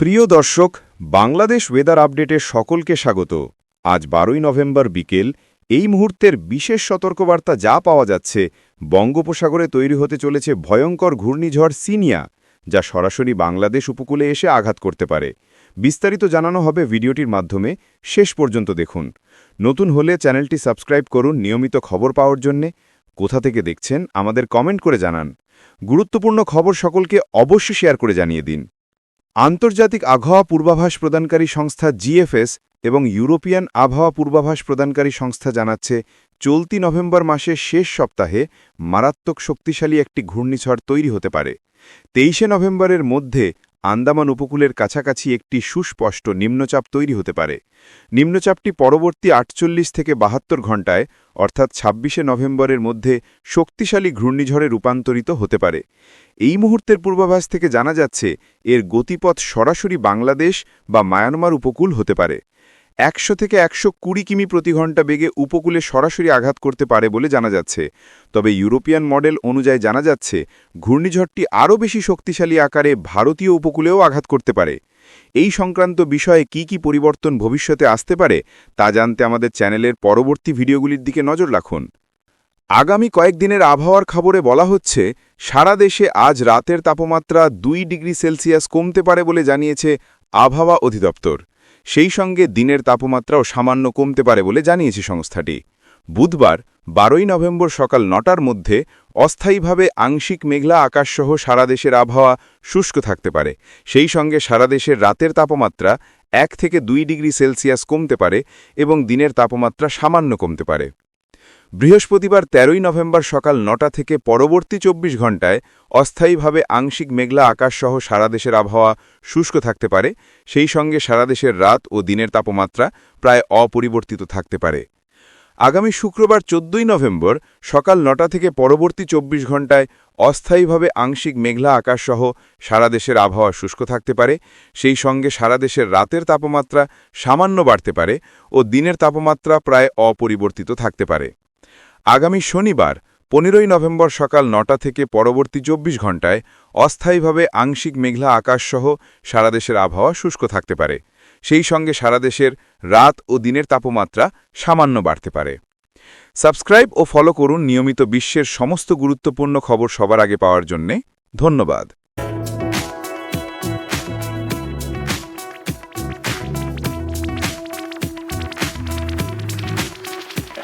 প্রিয় দর্শক, বাংলাদেশ ওয়েদার আপডেটে সকলকে স্বাগত। আজ বারোই নভেম্বর বিকেল, এই মুহূর্তের বিশেষ সতর্কবার্তা যা পাওয়া যাচ্ছে, বঙ্গোপসাগরে তৈরি হতে চলেছে ভয়ঙ্কর ঘূর্ণিঝড় সিনিয়া, যা সরাসরি বাংলাদেশ উপকূলে এসে আঘাত করতে পারে। বিস্তারিত জানানো হবে ভিডিওটির মাধ্যমে, শেষ পর্যন্ত দেখুন। নতুন হলে চ্যানেলটি সাবস্ক্রাইব করুন নিয়মিত খবর পাওয়ার জন্যে। কোথা থেকে দেখছেন, আমাদের কমেন্ট করে জানান। গুরুত্বপূর্ণ খবর সকলকে অবশ্যই শেয়ার করে জানিয়ে দিন। আন্তর্জাতিক আবহাওয়া পূর্বাভাস প্রদানকারী সংস্থা জিএফএস এবং ইউরোপিয়ান আবহাওয়া পূর্বাভাস প্রদানকারী সংস্থা জানাচ্ছে, চলতি নভেম্বর মাসের শেষ সপ্তাহে মারাত্মক শক্তিশালী একটি ঘূর্ণিঝড় তৈরি হতে পারে। তেইশে নভেম্বরের মধ্যে আন্দামান উপকূলের কাছাকাছি একটি সুস্পষ্ট নিম্নচাপ তৈরি হতে পারে। নিম্নচাপটি পরবর্তী আটচল্লিশ থেকে বাহাত্তর ঘণ্টায়, অর্থাৎ ছাব্বিশে নভেম্বরের মধ্যে, শক্তিশালী ঘূর্ণিঝড়ে রূপান্তরিত হতে পারে। এই মুহূর্তের পূর্বাভাস থেকে জানা যাচ্ছে, এর গতিপথ সরাসরি বাংলাদেশ বা মায়ানমার উপকূল হতে পারে। একশো থেকে একশো কুড়ি কিমি প্রতি ঘণ্টা বেগে উপকূলে সরাসরি আঘাত করতে পারে বলে জানা যাচ্ছে। তবে ইউরোপিয়ান মডেল অনুযায়ী জানা যাচ্ছে, ঘূর্ণিঝড়টি আরও বেশি শক্তিশালী আকারে ভারতীয় উপকূলেও আঘাত করতে পারে। এই সংক্রান্ত বিষয়ে কি কি পরিবর্তন ভবিষ্যতে আসতে পারে, তা জানতে আমাদের চ্যানেলের পরবর্তী ভিডিওগুলির দিকে নজর রাখুন। আগামী কয়েকদিনের আবহাওয়ার খবরে বলা হচ্ছে, সারা দেশে আজ রাতের তাপমাত্রা দুই ডিগ্রি সেলসিয়াস কমতে পারে বলে জানিয়েছে আবহাওয়া অধিদপ্তর। সেই সঙ্গে দিনের তাপমাত্রাও সামান্য কমতে পারে বলে জানিয়েছে সংস্থাটি। বুধবার, বারোই নভেম্বর সকাল নটার মধ্যে অস্থায়ীভাবে আংশিক মেঘলা আকাশসহ সারা দেশের আবহাওয়া শুষ্ক থাকতে পারে। সেই সঙ্গে সারা দেশের রাতের তাপমাত্রা এক থেকে দুই ডিগ্রি সেলসিয়াস কমতে পারে এবং দিনের তাপমাত্রা সামান্য কমতে পারে। বৃহস্পতিবার তেরোই নভেম্বর সকাল নটা থেকে পরবর্তী চব্বিশ ঘণ্টায় অস্থায়ীভাবে আংশিক মেঘলা আকাশসহ সারা দেশের আবহাওয়া শুষ্ক থাকতে পারে। সেই সঙ্গে সারা দেশের রাত ও দিনের তাপমাত্রা প্রায় অপরিবর্তিত থাকতে পারে। আগামী শুক্রবার চোদ্দই নভেম্বর সকাল নটা থেকে পরবর্তী চব্বিশ ঘণ্টায় অস্থায়ীভাবে আংশিক মেঘলা আকাশসহ সারা দেশের আবহাওয়া শুষ্ক থাকতে পারে। সেই সঙ্গে সারা দেশের রাতের তাপমাত্রা সামান্য বাড়তে পারে ও দিনের তাপমাত্রা প্রায় অপরিবর্তিত থাকতে পারে। আগামী শনিবার, পনেরোই নভেম্বর সকাল নটা থেকে পরবর্তী চব্বিশ ঘণ্টায় অস্থায়ীভাবে আংশিক মেঘলা আকাশসহ সারা দেশের আবহাওয়া শুষ্ক থাকতে পারে। সেই সঙ্গে সারা দেশের রাত ও দিনের তাপমাত্রা সামান্য বাড়তে পারে। সাবস্ক্রাইব ও ফলো করুন নিয়মিত বিশ্বের সমস্ত গুরুত্বপূর্ণ খবর সবার আগে পাওয়ার জন্যে। ধন্যবাদ।